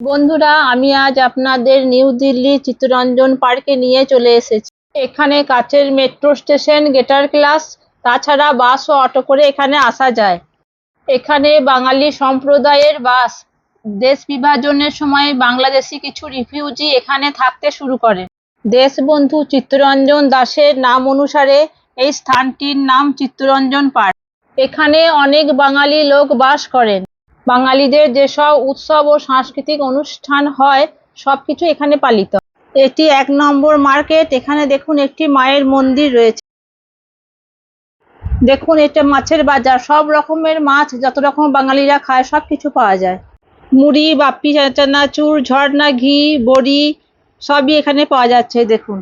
বন্ধুরা, আমি আজ আপনাদের নিউ দিল্লি চিত্তরঞ্জন পার্কে নিয়ে চলে এসেছি। এখানে কাছের মেট্রো স্টেশন গেটার ক্লাস, তাছাড়া বাস ও অটো করে এখানে আসা যায়। এখানে বাঙালি সম্প্রদায়ের বাস। দেশ বিভাজনের সময় বাংলাদেশি কিছু রিফিউজি এখানে থাকতে শুরু করে। দেশবন্ধু চিত্তরঞ্জন দাসের নাম অনুসারে এই স্থানটির নাম চিত্তরঞ্জন পার্ক। এখানে অনেক বাঙালি লোক বাস করেন। বাঙালিদের যেসব উৎসব ও সাংস্কৃতিক অনুষ্ঠান হয়, সবকিছু এখানে পালিত। এটি এক নম্বর মার্কেট। এখানে দেখুন একটি মায়ের মন্দির রয়েছে। দেখুন এটা মাছের বাজার। সব রকমের মাছ, যত রকম বাঙালিরা খায় সব কিছু পাওয়া যায়। মুড়ি বাপ্পি চানাচুর, ঝর্ণা, ঘি, বড়ি, সবই এখানে পাওয়া যাচ্ছে, দেখুন।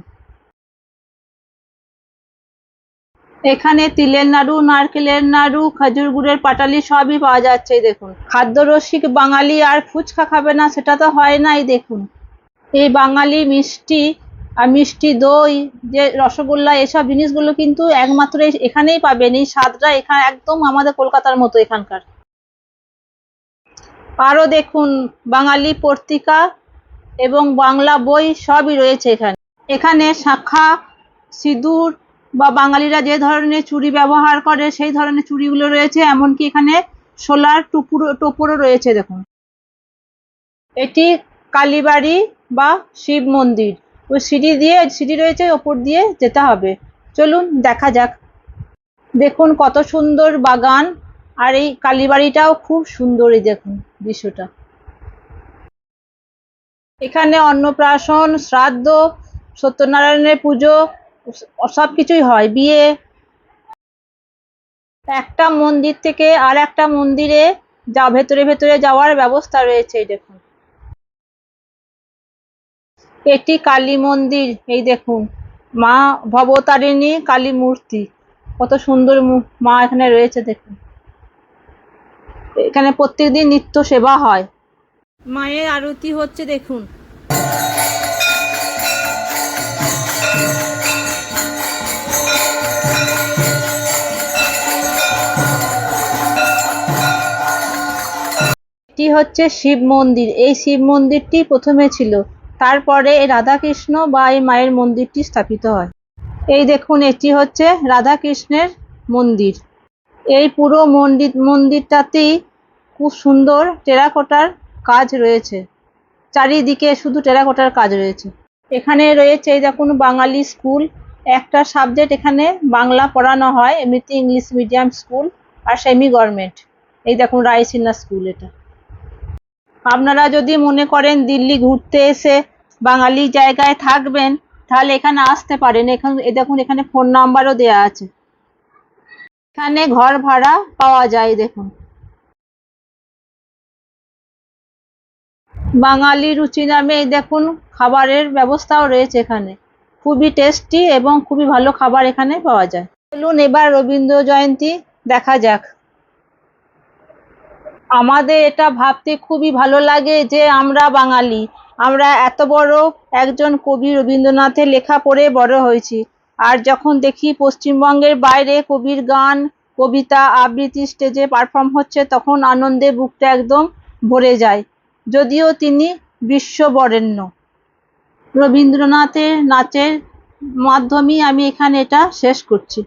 এখানে তিলের নাড়ু, নারকেলের নাড়ু, খেজুর গুড়ের পাটালি সবই পাওয়া যাচ্ছে, দেখুন। খাদ্য রসিক বাঙালি আর ফুচকা খাবে না, সেটা তো হয় নাই, দেখুন। এই বাঙালি মিষ্টি আর মিষ্টি দই, যে রসগোল্লা, এসব জিনিসগুলো কিন্তু একমাত্র এখানেই পাবেন। এই স্বাদটা এখানে একদম আমাদের কলকাতার মতো এখানকার। আরও দেখুন, বাঙালি পত্রিকা এবং বাংলা বই সবই রয়েছে এখানে। এখানে শাখা, সিঁদুর বা বাঙালিরা যে ধরনের চুড়ি ব্যবহার করে, সেই ধরনের চুড়িগুলো রয়েছে, এমনকি এখানে সোলার টুপুরো, টোপরও রয়েছে, দেখুন। এটি কালীবাড়ি বা শিব মন্দির। ওই সিঁড়ি দিয়ে, সিঁড়ি রয়েছে, ওপর দিয়ে যেতে হবে। চলুন, দেখা যাক। দেখুন কত সুন্দর বাগান, আর এই কালীবাড়িটাও খুব সুন্দরই, দেখুন দৃশ্যটা। এখানে অন্নপ্রাশন, শ্রাদ্ধ, সত্যনারায়ণের পুজো সব কিছুই হয়। বিয়ে, একটা মন্দির থেকে আর একটা মন্দিরে যা ভেতরে ভেতরে যাওয়ার ব্যবস্থা রয়েছে, এই দেখুন। এটি কালী মন্দির, এই দেখুন। মা ভবতারিণী কালী মূর্তি। কত সুন্দর মা এখানে রয়েছে, দেখুন। এখানে প্রত্যেকদিন নিত্য সেবা হয়। মায়ের আরতি হচ্ছে, দেখুন। এটি হচ্ছে শিব মন্দির। এই শিব মন্দিরটি প্রথমে ছিল। তারপরে এই রাধাকৃষ্ণ বা এই মায়ের মন্দিরটি স্থাপিত হয়। এই দেখুন, এটি হচ্ছে রাধাকৃষ্ণের মন্দির। এই পুরো মন্দির, মন্দিরটাতেই খুব সুন্দর টেরাকোটার কাজ রয়েছে। চারিদিকে শুধু টেরাকোটার কাজ রয়েছে। এখানে রয়েছে, এই দেখুন, বাঙালি স্কুল। একটা সাবজেক্ট এখানে বাংলা পড়ানো হয় এমনিতে ইংলিশ মিডিয়াম স্কুল আর সেমি গভর্নমেন্ট এই দেখুন, রায়সিনা স্কুল এটা। আপনারা যদি মনে করেন দিল্লি ঘুরতে এসে বাঙালি জায়গায় থাকবেন, তাহলে এখানে আসতে পারেন। এখানে দেখুন, এখানে ফোন নাম্বারও দেয়া আছে। এখানে ঘর ভাড়া পাওয়া যায়, দেখুন। বাঙালি রুচি নামে দেখুন, খাবারের ব্যবস্থাও রয়েছে এখানে। খুবই টেস্টি এবং খুবই ভালো খাবার এখানে পাওয়া যায়। চলুন, এবার রবীন্দ্র জয়ন্তী দেখা যাক। আমাদের এটা ভাবতে খুবই ভালো লাগে যে আমরা বাঙালি। আমরা এত বড় একজন কবি রবীন্দ্রনাথের লেখা পড়ে বড় হয়েছি। আর যখন দেখি পশ্চিমবঙ্গের বাইরে কবির গান, কবিতা, আবৃত্তি স্টেজে পারফর্ম হচ্ছে, তখন আনন্দে বুকটা একদম ভরে যায়। যদিও তিনি বিশ্ববরেণ্য। রবীন্দ্রনাথের নাচের মাধ্যমেই আমি এখানে এটা শেষ করছি।